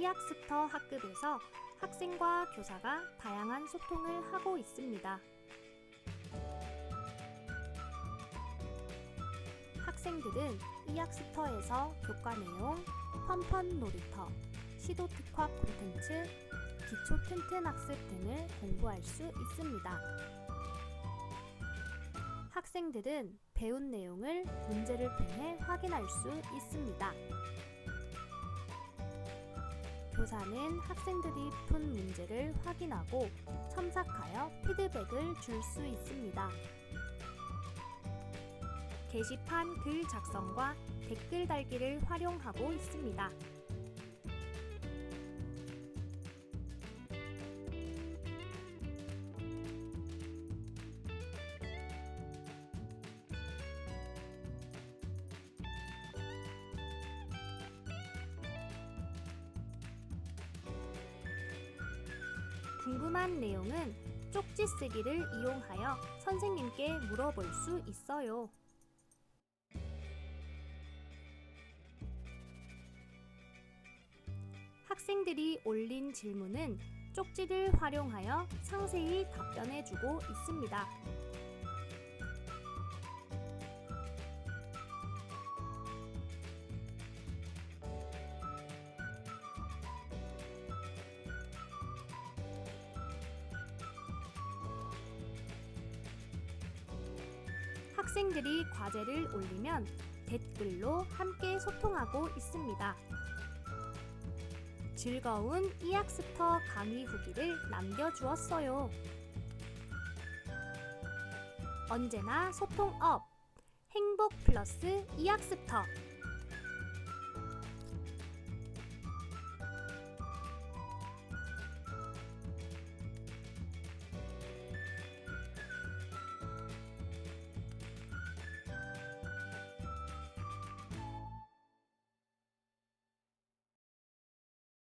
이학스터 학급에서 학생과 교사가 다양한 소통을 하고 있습니다. 학생들은 이학스터에서 교과 내용, 펀펀 놀이터, 시도 특화 콘텐츠, 기초 튼튼 학습 등을 공부할 수 있습니다. 학생들은 배운 내용을 문제를 통해 확인할 수 있습니다. 교사는 학생들이 푼 문제를 확인하고 첨삭하여 피드백을 줄 수 있습니다. 게시판 글 작성과 댓글 달기를 활용하고 있습니다. 궁금한 내용은 쪽지 쓰기를 이용하여 선생님께 물어볼 수 있어요. 학생들이 올린 질문은 쪽지를 활용하여 상세히 답변해주고 있습니다. 학생들이 과제를 올리면 댓글로 함께 소통하고 있습니다. 즐거운 이학스터 강의 후기를 남겨주었어요. 언제나 소통 업! 행복 플러스 이학스터!